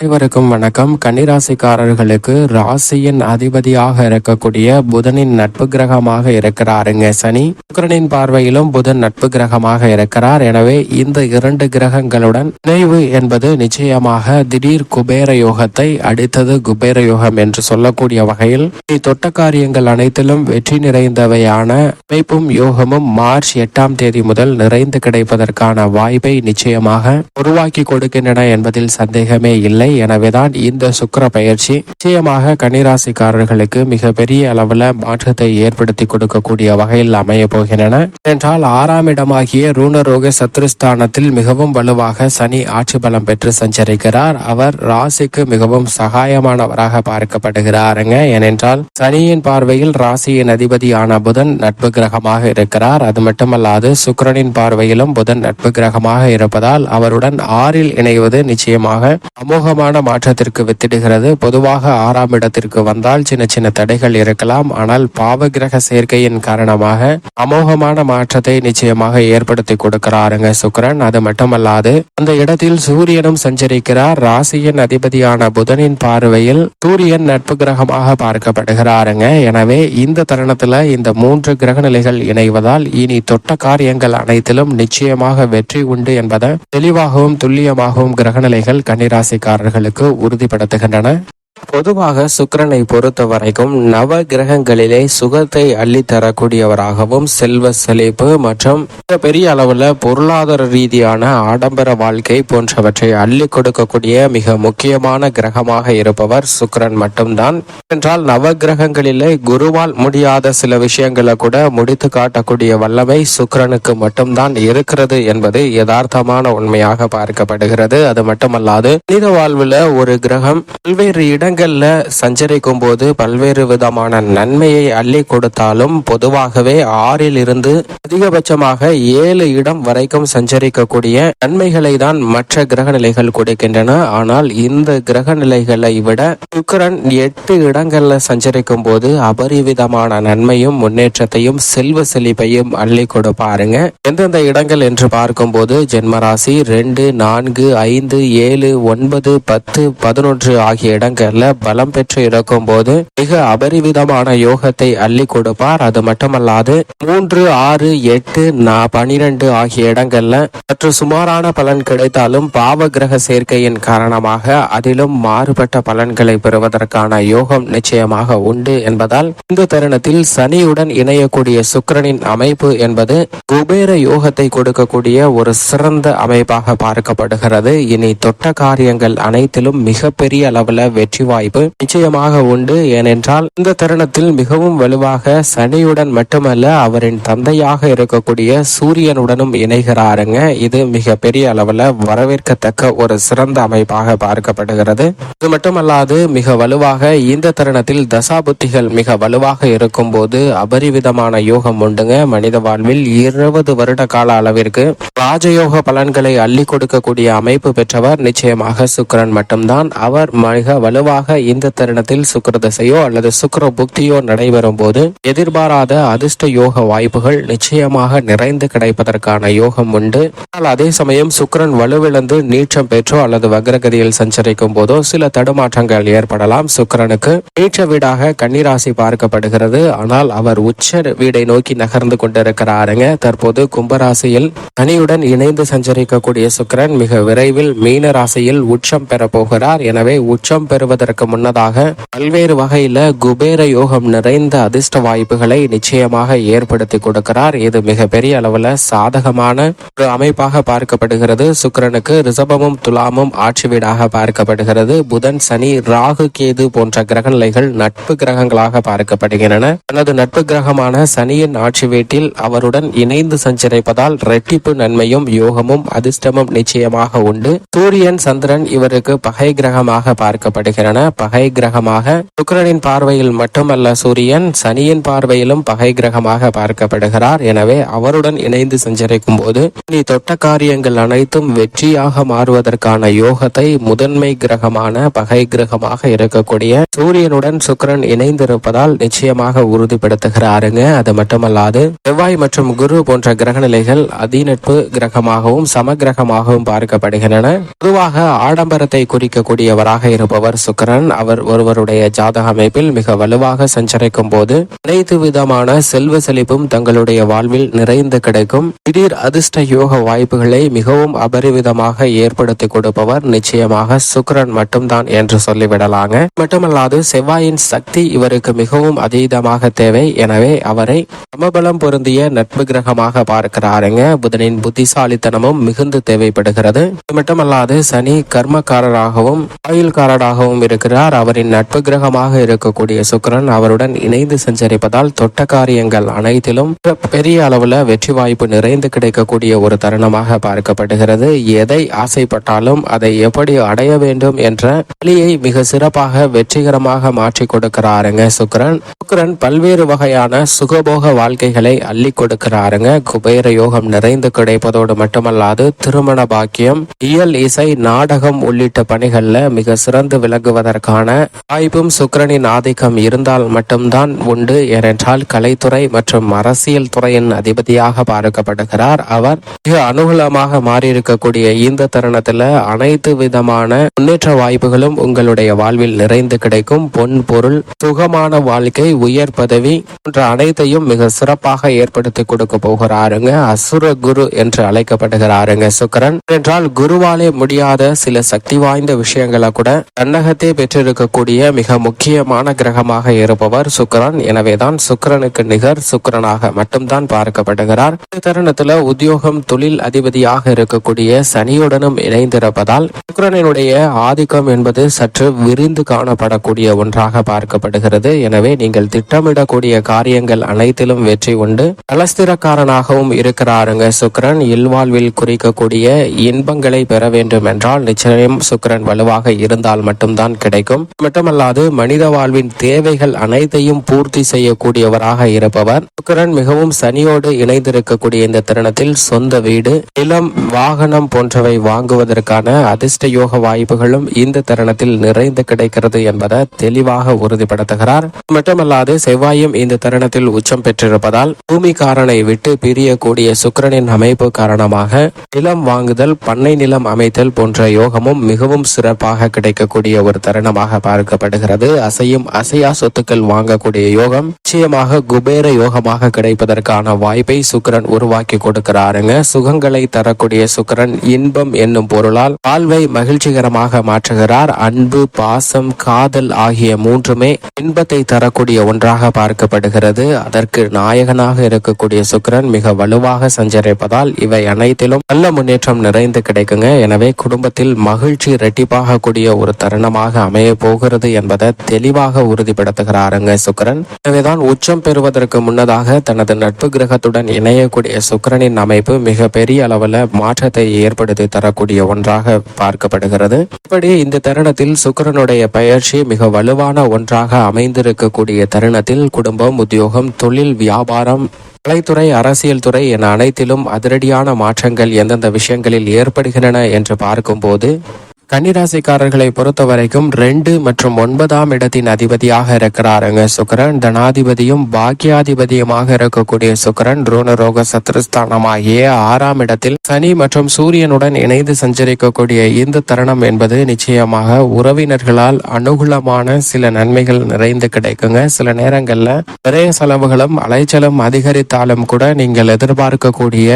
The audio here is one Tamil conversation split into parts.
அனைவருக்கும் வணக்கம். கன்னிராசிக்காரர்களுக்கு ராசியின் அதிபதியாக இருக்கக்கூடிய புதனின் நட்பு கிரகமாக இருக்கிறாருங்க சனி. சுக்கரனின் பார்வையிலும் புதன் நட்பு கிரகமாக இருக்கிறார். எனவே இந்த இரண்டு கிரகங்களுடன் இணைவு என்பது நிச்சயமாக திடீர் குபேர யோகத்தை அடுத்தது குபேர யோகம் என்று சொல்லக்கூடிய வகையில் இனி தொட்ட காரியங்கள் அனைத்திலும் வெற்றி நிறைந்தவையான அமைப்பும் யோகமும் மார்ச் எட்டாம் தேதி முதல் நிறைந்து கிடைப்பதற்கான வாய்ப்பை நிச்சயமாக உருவாக்கி கொடுக்கின்றன என்பதில் சந்தேகமே இல்லை. எனவேதான் இந்த சுக்கிர பயிற்சி நிச்சயமாக கன்னிராசிக்காரர்களுக்கு மிகப்பெரிய அளவுல மாற்றத்தை ஏற்படுத்தி கொடுக்கக்கூடிய வகையில் அமைய போகின்றன. என்றால் ஆறாம் இடமாகிய ரூணரோக சத்ருஸ்தானத்தில் மிகவும் வலுவாக சனி ஆட்சி பலம் பெற்று சஞ்சரிக்கிறார். அவர் ராசிக்கு மிகவும் சகாயமானவராக பார்க்கப்படுகிறாருங்க. ஏனென்றால் சனியின் பார்வையில் ராசியின் அதிபதியான புதன் நட்பு கிரகமாக இருக்கிறார். அது மட்டுமல்லாது சுக்கிரனின் பார்வையிலும் புதன் நட்பு கிரகமாக இருப்பதால் அவருடன் ஆறில் இணைவது நிச்சயமாக அமோகமான மாற்றத்திற்கு வித்திடுகிறது. பொதுவாக ஆறாம் இடத்திற்கு வந்தால் சின்ன சின்ன தடைகள் இருக்கலாம். ஆனால் பாவ கிரக சேர்க்கையின் காரணமாக அமோகமான மாற்றத்தை நிச்சயமாக ஏற்படுத்தி கொடுக்கிறாருங்க சுக்கிரன். அது மட்டுமல்லாது அந்த இடத்தில் சூரியனும் சஞ்சரிக்கிறார். ராசியின் அதிபதியான புதனின் பார்வையில் சூரியன் நட்பு கிரகமாக பார்க்கப்படுகிறாருங்க. எனவே இந்த தருணத்துல இந்த மூன்று கிரக நிலைகள் இணைவதால் இனி தொட்ட காரியங்கள் அனைத்திலும் நிச்சயமாக வெற்றி உண்டு என்பதை தெளிவாகவும் துல்லியமாகவும் கிரகநிலைகள் கன்னிராசிக்காரர்களுக்கு உறுதிப்படுத்துகின்றன. பொதுவாக சுக்கரனை பொறுத்த வரைக்கும் நவ கிரகங்களிலே சுகத்தை அள்ளி தரக்கூடியவராகவும் செல்வ செழிப்பு மற்றும் பெரிய அளவுல பொருளாதார ரீதியான ஆடம்பர வாழ்க்கை போன்றவற்றை அள்ளி கொடுக்கக்கூடிய மிக முக்கியமான கிரகமாக இருப்பவர் சுக்கிரன் மட்டும்தான். என்றால் நவ கிரகங்களிலே குருவால் முடியாத சில விஷயங்களை கூட முடித்து காட்டக்கூடிய வல்லமை சுக்கரனுக்கு மட்டும்தான் இருக்கிறது என்பது யதார்த்தமான உண்மையாக பார்க்கப்படுகிறது. அது மட்டுமல்லாது மனித வாழ்வுல ஒரு கிரகம் பல்வேறு இடங்களில் சஞ்சரிக்கும் போது பல்வேறு விதமான நன்மையை அள்ளி கொடுத்தாலும் பொதுவாகவே ஆறில் இருந்து அதிகபட்சமாக ஏழு இடம் வரைக்கும் சஞ்சரிக்கக்கூடிய நன்மைகளை தான் மற்ற கிரக நிலைகள் கொடுக்கின்றன. ஆனால் இந்த கிரக நிலைகளை விட சுக்கரன் எட்டு இடங்கள்ல சஞ்சரிக்கும் போது அபரிவிதமான நன்மையும் முன்னேற்றத்தையும் செல்வ செழிப்பையும் அள்ளி கொடுப்பாருங்க எந்தெந்த இடங்கள் என்று பார்க்கும்போது ஜென்மராசி ரெண்டு நான்கு ஐந்து ஏழு ஒன்பது பத்து பதினொன்று ஆகிய இடங்கள். இடங்கள்ல பலம் பெற்று இருக்கும் போது மிக அபரிவிதமான யோகத்தை அள்ளி கொடுப்பார். அது மட்டுமல்லாது மூன்று ஆறு எட்டு பனிரெண்டு ஆகிய இடங்கள்ல சற்று சுமாரான பலன் கிடைத்தாலும் பாவ கிரக சேர்க்கையின் காரணமாக அதிலும் மாறுபட்ட பலன்களை பெறுவதற்கான யோகம் நிச்சயமாக உண்டு என்பதால் இந்த தருணத்தில் சனியுடன் இணையக்கூடிய சுக்கிரனின் அமைப்பு என்பது குபேர யோகத்தை கொடுக்கக்கூடிய ஒரு சிறந்த அமைப்பாக பார்க்கப்படுகிறது. இனி தொட்ட காரியங்கள் அனைத்திலும் மிகப்பெரிய அளவில் வெற்றி வாய்ப்பு நிச்சயமாக உண்டு. ஏனென்றால் இந்த தருணத்தில் மிகவும் வலுவாக சனியுடன் மட்டுமல்ல அவரின் தந்தையாக இருக்கக்கூடிய சூரியனுடனும் இணைகிறாருங்க. இது மிக பெரிய அளவுல வரவேற்கத்தக்க ஒரு சிறந்த அமைப்பாக பார்க்கப்படுகிறது. இது மட்டுமல்லாது மிக வலுவாக இந்த தருணத்தில் தசாபுத்திகள் மிக வலுவாக இருக்கும் போது அபரிவிதமான யோகம் உண்டுங்க. மனித வாழ்வில் இருபது வருட கால அளவிற்கு ராஜயோக பலன்களை அள்ளி கொடுக்கக்கூடிய அமைப்பு பெற்றவர். நிச்சயமாக சுக்கரன் மட்டும்தான். அவர் மிக வலுவாக இந்த தருணத்தில் சுக்கிர தசையோ அல்லது சுக்கர புக்தியோ நடைபெறும் போது எதிர்பாராத அதிர்ஷ்ட யோக வாய்ப்புகள் நிச்சயமாக நிறைந்து கிடைப்பதற்கான யோகம் உண்டு. ஆனால் அதே சமயம் சுக்கரன் வலுவிழந்து நீச்சம் பெற்றோ அல்லது வக்ரகதியில் சஞ்சரிக்கும் போதோ சில தடுமாற்றங்கள் ஏற்படலாம். சுக்கிரனுக்கு நீச்ச வீடாக கன்னிராசி பார்க்கப்படுகிறது. ஆனால் அவர் உச்ச வீடை நோக்கி நகர்ந்து கொண்டிருக்கிறாருங்க. தற்போது கும்பராசியில் சனியுடன் இணைந்து சஞ்சரிக்கக்கூடிய சுக்கிரன் மிக விரைவில் மீன ராசியில் உச்சம் பெற போகிறார். எனவே உச்சம் பெறுவது பெறுவதற்கு முன்னதாக பல்வேறு வகையில குபேர யோகம் நிறைந்த அதிர்ஷ்ட வாய்ப்புகளை நிச்சயமாக ஏற்படுத்தி கொடுக்கிறார். இது மிக பெரிய அளவுல சாதகமான ஒரு அமைப்பாக பார்க்கப்படுகிறது. சுக்கிரனுக்கு ரிசபமும் துலாமும் ஆட்சி வீடாக பார்க்கப்படுகிறது. புதன் சனி ராகு கேது போன்ற கிரகநிலைகள் நட்பு கிரகங்களாக பார்க்கப்படுகின்றன. தனது நட்பு கிரகமான சனியின் ஆட்சி வீட்டில் அவருடன் இணைந்து சஞ்சரிப்பதால் ரெட்டிப்பு நன்மையும் யோகமும் அதிர்ஷ்டமும் நிச்சயமாக உண்டு. சூரியன் சந்திரன் இவருக்கு பகை கிரகமாக பார்க்கப்படுகிறது. என பகை கிரகமாக சுக்கிரனின் பார்வையில் மட்டுமல்ல சூரியன் சனியின் பார்வையிலும் பகை கிரகமாக பார்க்கப்படுகிறார். எனவே அவருடன் இணைந்து சஞ்சரிக்கும் போது நீ தொட்ட காரியங்கள் அனைத்தும் வெற்றியாக மாறுவதற்கான யோகத்தை முதன்மை கிரகமான பகை கிரகமாக இருக்கக்கூடிய சூரியனுடன் சுக்கரன் இணைந்திருப்பதால் நிச்சயமாக உறுதிப்படுத்துகிறாருங்க. அது மட்டுமல்லாது செவ்வாய் மற்றும் குரு போன்ற கிரகநிலைகள் அதிநட்பு கிரகமாகவும் சம கிரகமாகவும் பார்க்கப்படுகின்றன. பொதுவாக ஆடம்பரத்தை குறிக்கக்கூடியவராக இருப்பவர் சுக் அவர் ஒருவருடைய ஜாதக அமைப்பில் மிக வலுவாக சஞ்சரிக்கும் போது அனைத்து விதமான செல்வ செழிப்பும் தங்களுடைய வாழ்வில் நிறைந்து கிடைக்கும். திடீர் அதிர்ஷ்ட யோக வாய்ப்புகளை மிகவும் அபரிவிதமாக ஏற்படுத்தி கொடுப்பவர் நிச்சயமாக சுக்கரன் மட்டும்தான் என்று சொல்லிவிடலாங்க. மட்டுமல்லாது செவ்வாயின் சக்தி இவருக்கு மிகவும் அதீதமாக தேவை. எனவே அவரை சமபலம் பொருந்திய நட்பு கிரகமாக பார்க்கிறாருங்க. புதனின் புத்திசாலித்தனமும் மிகுந்து தேவைப்படுகிறது. மட்டுமல்லாது சனி கர்மக்காரராகவும் ஆயுள்காரராகவும் இருக்கிறார் அவரின் நட்பு கிரகமாக இருக்கக்கூடிய சுக்கிரன் அவருடன் இணைந்து சஞ்சரிப்பதால் தொட்ட காரியங்கள் அனைத்திலும் பெரிய அளவுல வெற்றி வாய்ப்பு நிறைந்து கிடைக்கக்கூடிய ஒரு தருணமாக பார்க்கப்படுகிறது. எதை ஆசைப்பட்டாலும் அதை எப்படி அடைய வேண்டும் என்ற வழியை மிக சிறப்பாக வெற்றிகரமாக மாற்றி கொடுக்கிறாருங்க சுக்கிரன். சுக்கிரன் பல்வேறு வகையான சுகபோக வாழ்க்கைகளை அள்ளி கொடுக்கிறாருங்க. குபேர யோகம் நிறைந்து கிடைப்பதோடு மட்டுமல்லாது திருமண பாக்கியம் இயல் இசை நாடகம் உள்ளிட்ட பணிகள்ல மிக சிறந்து விளங்குவதற்கான வாய்ப்பும் சுக்கரனின் ஆதிக்கம் இருந்தால் மட்டும்தான் உண்டு ஏனென்றால் கலைத்துறை மற்றும் அரசியல் துறையின் அதிபதியாக பார்க்கப்படுகிறார் அவர். மிக அனுகூலமாக மாறியிருக்கக்கூடிய இந்த தருணத்துல அனைத்து விதமான முன்னேற்ற வாய்ப்புகளும் உங்களுடைய வாழ்வில் நிறைந்து கிடைக்கும். பொன் பொருள் சுகமான வாழ்க்கை உயர் பதவி போன்ற அனைத்தையும் மிக சிறப்பாக ஏற்படுத்தி கொடுக்க போகிறாருங்க. அசுர குரு என்று அழைக்கப்படுகிறாருங்க சுக்கரன். என்றால் குருவாலே முடியாத சில சக்தி வாய்ந்த விஷயங்களை கூட தன்னகத்தே பெற்றிருக்கக்கூடிய மிக முக்கியமான கிரகமாக இருப்பவர் சுக்கிரன். எனவேதான் சுக்கரனுக்கு நிகர் சுக்கரனாக மட்டும்தான் பார்க்கப்படுகிறார். தருணத்துல உத்தியோகம் தொழில் அதிபதியாக இருக்கக்கூடிய சனியுடனும் இணைந்திருப்பதால் சுக்கிரனினுடைய ஆதிக்கம் என்பது சற்று விரிந்து காணப்படக்கூடிய ஒன்றாக பார்க்கப்படுகிறது. எனவே நீங்கள் திட்டமிடக்கூடிய காரியங்கள் அனைத்திலும் வெற்றி உண்டு. கலஸ்திரக்காரனாகவும் இருக்கிறாருங்க சுக்கிரன். இல்வாழ்வில் குறிக்கக்கூடிய இன்பங்களை பெற வேண்டும் என்றால் நிச்சயம் சுக்கிரன் வலுவாக இருந்தால் மட்டும்தான் கிடைக்கும். மட்டுமல்லாது மனித வாழ்வின் தேவைகள் அனைத்தையும் பூர்த்தி செய்யக்கூடியவராக இருப்பவர். சுக்கரன் மிகவும் சனியோடு இணைந்திருக்கக்கூடிய இந்த தருணத்தில் சொந்த வீடு நிலம் வாகனம் போன்றவை வாங்குவதற்கான அதிர்ஷ்ட யோக வாய்ப்புகளும் இந்த தருணத்தில் நிறைந்து கிடைக்கிறது என்பதை தெளிவாக உறுதிப்படுத்துகிறார். மட்டுமல்லாது செவ்வாயும் இந்த தருணத்தில் உச்சம் பெற்றிருப்பதால் பூமிக்காரனை விட்டு பிரியக்கூடிய சுக்கிரனின் அமைப்பு காரணமாக நிலம் வாங்குதல் பண்ணை நிலம் அமைத்தல் போன்ற யோகமும் மிகவும் சிறப்பாக கிடைக்கக்கூடிய ஒரு தருணமாக பார்க்கப்படுகிறது. அசையும் அசையா சொத்துக்கள் வாங்கக்கூடிய யோகம் நிச்சயமாக குபேர யோகமாக கிடைப்பதற்கான வாய்ப்பை சுக்கிரன் உருவாக்கி கொடுக்கிறாருங்க. சுகங்களை தரக்கூடிய சுக்கிரன் இன்பம் என்னும் பொருளால் வாழ்வை மகிழ்ச்சிகரமாக மாற்றுகிறார். அன்பு பாசம் காதல் ஆகிய மூன்றுமே இன்பத்தை தரக்கூடிய ஒன்றாக பார்க்கப்படுகிறது. அதற்கு நாயகனாக இருக்கக்கூடிய சுக்கிரன் மிக வலுவாக சஞ்சரிப்பதால் இவை அனைத்திலும் நல்ல முன்னேற்றம் நிறைந்து கிடைக்குங்க. எனவே குடும்பத்தில் மகிழ்ச்சி இரட்டிப்பாக கூடிய ஒரு தருணமாக அமைய போகிறது என்பதை தெளிவாக உறுதிப்படுத்துகிறாருங்க சுக்கிரன். எனவேதான் உச்சம் பெறுவதற்கு முன்னதாக தனது நட்பு கிரகத்துடன் இணையக்கூடிய சுக்கிரனின் அமைப்பு மிக பெரிய அளவுல மாற்றத்தை ஏற்படுத்தி தரக்கூடிய ஒன்றாக பார்க்கப்படுகிறது. இப்படி இந்த தருணத்தில் சுக்கிரனுடைய பயிற்சி மிக வலுவான ஒன்றாக அமைந்திருக்கக்கூடிய தருணத்தில் குடும்பம் உத்தியோகம் தொழில் வியாபாரம் கலைத்துறை அரசியல் துறை என அனைத்திலும் அதிரடியான மாற்றங்கள் எந்தெந்த விஷயங்களில் ஏற்படுகின்றன என்று பார்க்கும்போது கன்னிராசிக்காரர்களை பொறுத்த வரைக்கும் ரெண்டு மற்றும் ஒன்பதாம் இடத்தின் அதிபதியாக இருக்கிறாருங்க சுக்கரன். தனாதிபதியும் பாக்கியாதிபதியுமாக இருக்கக்கூடிய சுக்கரன். ரோணரோக சத்ருஸ்தானமாகிய ஆறாம் இடத்தில் சனி மற்றும் சூரியனுடன் இணைந்து சஞ்சரிக்கக்கூடிய இந்த தருணம் என்பது நிச்சயமாக உறவினர்களால் அனுகூலமான சில நன்மைகள் நிறைந்து கிடைக்குங்க. சில நேரங்கள்ல நிறைய செலவுகளும் அலைச்சலும் அதிகரித்தாலும் கூட நீங்கள் எதிர்பார்க்கக்கூடிய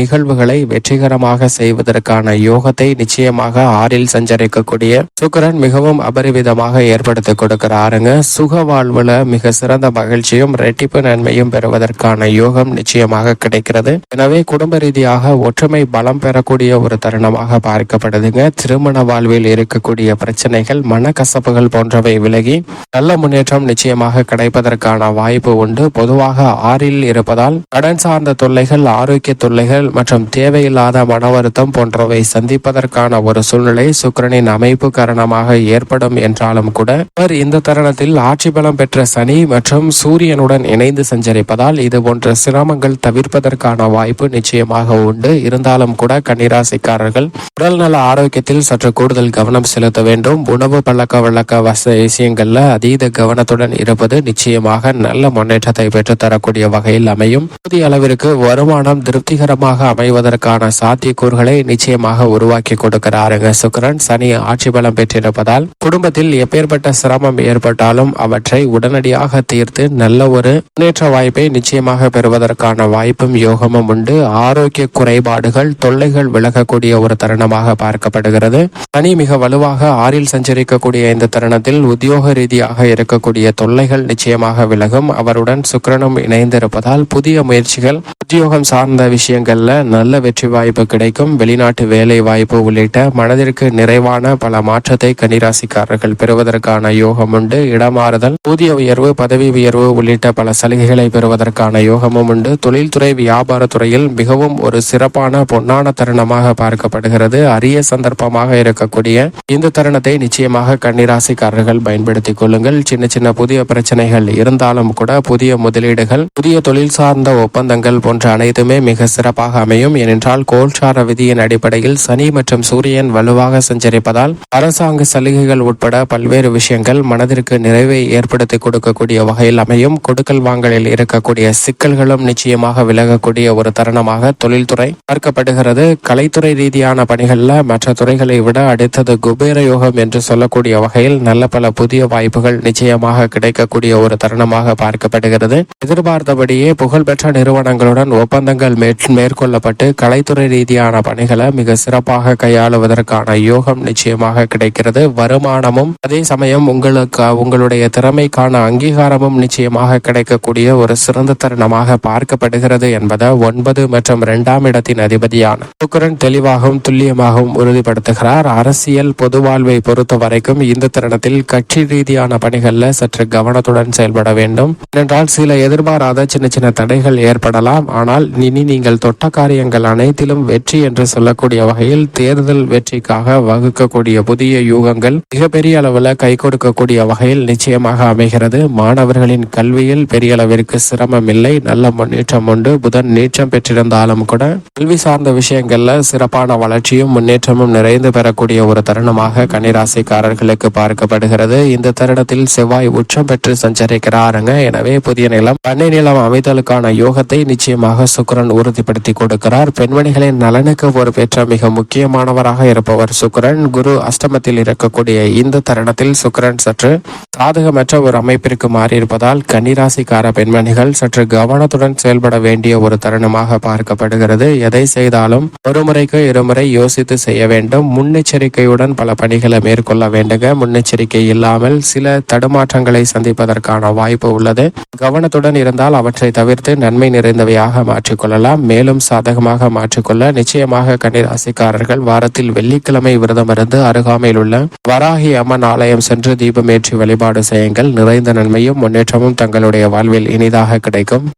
நிகழ்வுகளை வெற்றிகரமாக செய்வதற்கான யோகத்தை நிச்சயமாக ஆறில் சஞ்சரிக்கக்கூடிய சுக்கரன் மிகவும் அபரிவிதமாக ஏற்படுத்தி கொடுக்கிறாருங்க. சுக வாழ்வுல மிக சிறந்த மகிழ்ச்சியும் ரெட்டிப்பு நன்மையும் பெறுவதற்கான யோகம் நிச்சயமாக கிடைக்கிறது. எனவே குடும்ப ரீதியாக ஒற்றுமை பலம் பெறக்கூடிய ஒரு தருணமாக பார்க்கப்படுதுங்க. திருமண வாழ்வில் இருக்கக்கூடிய பிரச்சனைகள் மனக்கசப்புகள் போன்றவை விலகி நல்ல முன்னேற்றம் நிச்சயமாக கிடைப்பதற்கான வாய்ப்பு உண்டு. பொதுவாக ஆறில் இருப்பதால் கடன் சார்ந்த தொல்லைகள் ஆரோக்கிய தொல்லைகள் மற்றும் தேவையில்லாத மன வருத்தம் போன்றவை சந்திப்பதற்கான ஒரு சூழ்நிலை சுக்கிரனின் அமைப்பு காரணமாக ஏற்படும் என்றாலும் கூட அவர் இந்த தருணத்தில் ஆட்சி பலம் பெற்ற சனி மற்றும் சூரியனுடன் இணைந்து சஞ்சரிப்பதால் இது போன்ற சிரமங்கள் தவிர்ப்பதற்கான வாய்ப்பு நிச்சயமாக உண்டு. இருந்தாலும் கூட கன்னிராசிக்காரர்கள் உடல்நல ஆரோக்கியத்தில் சற்று கூடுதல் கவனம் செலுத்த வேண்டும். உணவு பழக்க வழக்க வச விஷயங்கள்ல அதீத கவனத்துடன் இருப்பது நிச்சயமாக நல்ல முன்னேற்றத்தை பெற்று தரக்கூடிய வகையில் அமையும். புதிய அளவிற்கு வருமானம் திருப்திகரமாக அமைவதற்கான சாத்தியக்கூறுகளை நிச்சயமாக உருவாக்கி கொடுக்கிறாருங்க சுக்கிரன் சனி ஆட்சி பலம் பெற்றிருப்பதால் குடும்பத்தில் எப்பேற்பட்ட சிரமம் ஏற்பட்டாலும் அவற்றை உடனடியாக தீர்த்து நல்ல ஒரு முன்னேற்ற வாய்ப்பை நிச்சயமாக பெறுவதற்கான வாய்ப்பும் யோகமும் உண்டு. ஆரோக்கிய குறைபாடுகள் தொல்லைகள் விலகக்கூடிய ஒரு தருணமாக பார்க்கப்படுகிறது. சனி மிக வலுவாக ஆறில் சஞ்சரிக்கக்கூடிய இந்த தருணத்தில் உத்தியோக ரீதியாக இருக்கக்கூடிய தொல்லைகள் நிச்சயமாக விலகும். அவருடன் சுக்கரனும் இணைந்திருப்பதால் புதிய முயற்சிகள் உத்தியோகம் சார்ந்த விஷயங்கள்ல நல்ல வெற்றி வாய்ப்பு கிடைக்கும். வெளிநாட்டு வேலை வாய்ப்பு உள்ளிட்ட மனதிற்கு நிறைவான பல மாற்றத்தை கன்னிராசிக்காரர்கள் பெறுவதற்கான யோகம் உண்டு. இடமாறுதல் ஊதிய உயர்வு பதவி உயர்வு உள்ளிட்ட பல சலுகைகளை பெறுவதற்கான யோகமும் உண்டு. தொழில்துறை வியாபாரத்துறையில் மிகவும் ஒரு சிறப்பான பொன்னான தருணமாக பார்க்கப்படுகிறது. அரிய சந்தர்ப்பமாக இருக்கக்கூடிய இந்த தருணத்தை நிச்சயமாக கன்னிராசிக்காரர்கள் பயன்படுத்திக் கொள்ளுங்கள். சின்ன சின்ன புதிய பிரச்சனைகள் இருந்தாலும் கூட புதிய முதலீடுகள் புதிய தொழில் சார்ந்த ஒப்பந்தங்கள் போன்ற அனைத்துமே மிக சிறப்பாக அமையும். ஏனென்றால் கோல்சார விதியின் அடிப்படையில் சனி மற்றும் சூரியன் வலுவாக சஞ்சரிப்பதால் அரசாங்க சலுகைகள் உட்பட பல்வேறு விஷயங்கள் மனதிற்கு நிறைவை ஏற்படுத்தி கொடுக்கக்கூடிய வகையில் அமையும். கொடுக்கல் வாங்கலில் இருக்கக்கூடிய சிக்கல்களும் நிச்சயமாக விலகக்கூடிய ஒரு தருணமாக தொழில்துறை பார்க்கப்படுகிறது. கலைத்துறை ரீதியான பணிகள்ல மற்ற துறைகளை விட அடுத்தது குபேர யோகம் என்று சொல்லக்கூடிய வகையில் நல்ல பல புதிய வாய்ப்புகள் நிச்சயமாக கிடைக்கக்கூடிய ஒரு தருணமாக பார்க்கப்படுகிறது. எதிர்பார்த்தபடியே புகழ்பெற்ற நிறுவனங்களுடன் ஒப்பந்தங்கள் மேற்- மேற்கொள்ளப்பட்டு கலைத்துறை ரீதியான பணிகளை மிக சிறப்பாக கையாளுவதற்கான யோகம் நிச்சயமாக கிடைக்கிறது. வருமானமும் அதே சமயம் உங்களுக்கு உங்களுடைய திறமைக்கான அங்கீகாரமும் நிச்சயமாக கிடைக்கக்கூடிய ஒரு சிறந்த தருணமாக பார்க்கப்படுகிறது என்பதை ஒன்பது மற்றும் இரண்டாம் இடத்தின் அதிபதியான சுக்கரன் தெளிவாகவும் துல்லியமாகவும் உறுதிப்படுத்துகிறார். அரசியல் பொது வாழ்வை பொறுத்த வரைக்கும் இந்த தருணத்தில் கட்சி ரீதியான பணிகள்ல சற்று கவனத்துடன் செயல்பட வேண்டும். ஏனென்றால் சில எதிர்பாராத சின்ன சின்ன தடைகள் ஏற்படலாம். ஆனால் இனி நீங்கள் தொட்ட காரியங்கள் அனைத்திலும் வெற்றி என்று சொல்லக்கூடிய வகையில் தேர்தல் வெற்றிக்காக வகுக்கக்கூடிய புதிய யூகங்கள் மிகப்பெரிய அளவில் கை கொடுக்கக்கூடிய வகையில் நிச்சயமாக அமைகிறது. மாணவர்களின் கல்வியில் பெரிய அளவிற்கு சிரமம் இல்லை. நல்ல முன்னேற்றம் உண்டு. புதன் நீச்சம் பெற்றிருந்தாலும் கூட கல்வி சார்ந்த விஷயங்கள்ல சிறப்பான வளர்ச்சியும் முன்னேற்றமும் நிறைந்து பெறக்கூடிய ஒரு தருணமாக கன்னிராசிக்காரர்களுக்கு பார்க்கப்படுகிறது. இந்த தருணத்தில் செவ்வாய் உச்சம் பெற்று சஞ்சரிக்கிறாருங்க. எனவே புதிய நிலம் பண்ணை நிலம் அமைதலுக்கான யோகத்தை நிச்சயமாக சுக்கரன் உறுதிப்படுத்தி கொடுக்கிறார். பெண்மணிகளின் நலனுக்கு பொறுப்பேற்ற மிக முக்கியமானவராக இருப்பவர் சுக் சுக்கரன் குரு அஷ்டமத்தில் இருக்கக்கூடிய இந்த தருணத்தில் சுக்கரன் சற்று சாதகமற்ற ஒரு அமைப்பிற்கு மாறியிருப்பதால் கன்னிராசிக்கார பெண்மணிகள் சற்று கவனத்துடன் செயல்பட வேண்டிய ஒரு தருணமாக பார்க்கப்படுகிறது. எதை செய்தாலும் ஒரு முறைக்கு இருமுறை யோசித்து செய்ய வேண்டும். முன்னெச்சரிக்கையுடன் பல பணிகளை மேற்கொள்ள வேண்டுங்க. முன்னெச்சரிக்கை இல்லாமல் சில தடுமாற்றங்களை சந்திப்பதற்கான வாய்ப்பு உள்ளது. கவனத்துடன் இருந்தால் அவற்றை தவிர்த்து நன்மை நிறைந்தவையாக மாற்றிக்கொள்ளலாம். மேலும் சாதகமாக மாற்றிக்கொள்ள நிச்சயமாக கன்னிராசிக்காரர்கள் வாரத்தில் வெள்ளிக்கிழமை விரதமிருந்து அருகாமையில் உள்ள வராகி அம்மன் ஆலயம் சென்று தீபமேற்றி வழிபாடு செய்யுங்கள். நிறைந்த நன்மையும் முன்னேற்றமும் தங்களுடைய வாழ்வில் இனிதாக கிடைக்கும்.